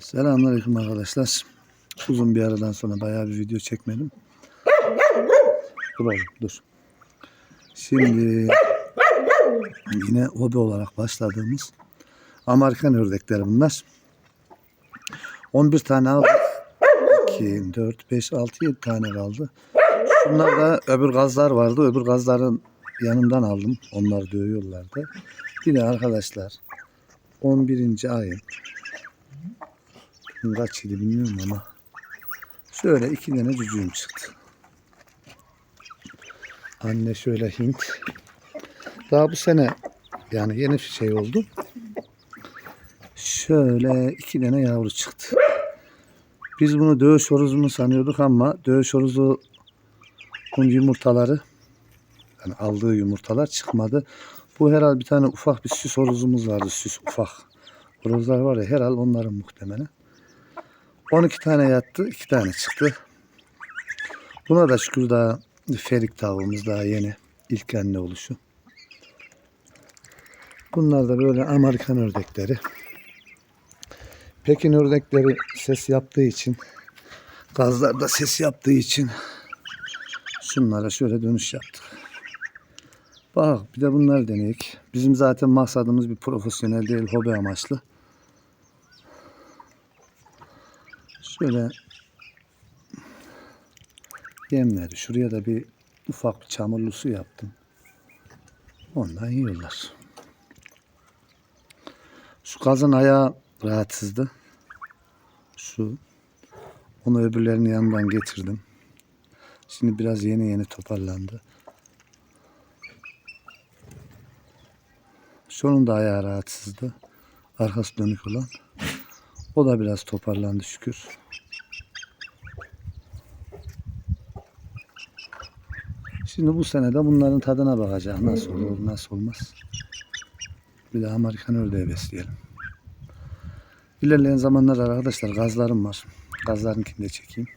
Selamünaleyküm arkadaşlar. Uzun bir aradan sonra bayağı bir video çekmedim. Dur oğlum dur. Şimdi yine hobi olarak başladığımız Amerikan ördekleri bunlar. 11 tane aldık. 2, 4, 5, 6, 7 tane kaldı. Şunlar da öbür gazlar vardı. Öbür gazların yanından aldım. Onlar dövüyorlardı. Yine arkadaşlar 11. ayın kaç yedi bilmiyorum ama şöyle iki tane cücüğüm çıktı. Anne şöyle Hint. Daha bu sene yani yeni şey oldu. Şöyle iki tane yavru çıktı. Biz bunu dövüş horozu mu sanıyorduk ama dövüş horozu yumurtaları yani aldığı yumurtalar çıkmadı. Bu herhal bir tane ufak bir süs horozumuz vardı. Süs ufak. Horozlar var ya herhal onların muhtemelen. 12 tane yattı. 2 tane çıktı. Buna da şükür daha ferik tavuğumuz daha yeni. ilk anne oluşu. Bunlar da böyle Amerikan ördekleri. Pekin ördekleri ses yaptığı için gazlar da ses yaptığı için şunlara şöyle dönüş yaptık. Bak bir de bunlar deneyik. Bizim zaten maksadımız bir profesyonel değil hobi amaçlı. Şöyle yemleri. Şuraya da bir ufak bir çamurlu su yaptım. Ondan yiyorlar. Şu kazın ayağı rahatsızdı. Şu. Onu öbürlerinin yanından getirdim. Şimdi biraz yeni yeni toparlandı. Şunun da ayağı rahatsızdı. Arkası dönük olan. O da biraz toparlandı şükür. Şimdi bu sene de bunların tadına bakacağım. Nasıl olur, nasıl olmaz. Bir de Amerikan ördeği besleyelim. İlerleyen zamanlarda arkadaşlar gazlarım var. Gazlarınkini de çekeyim.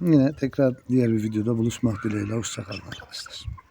Yine tekrar diğer bir videoda buluşmak dileğiyle. Hoşçakalın arkadaşlar.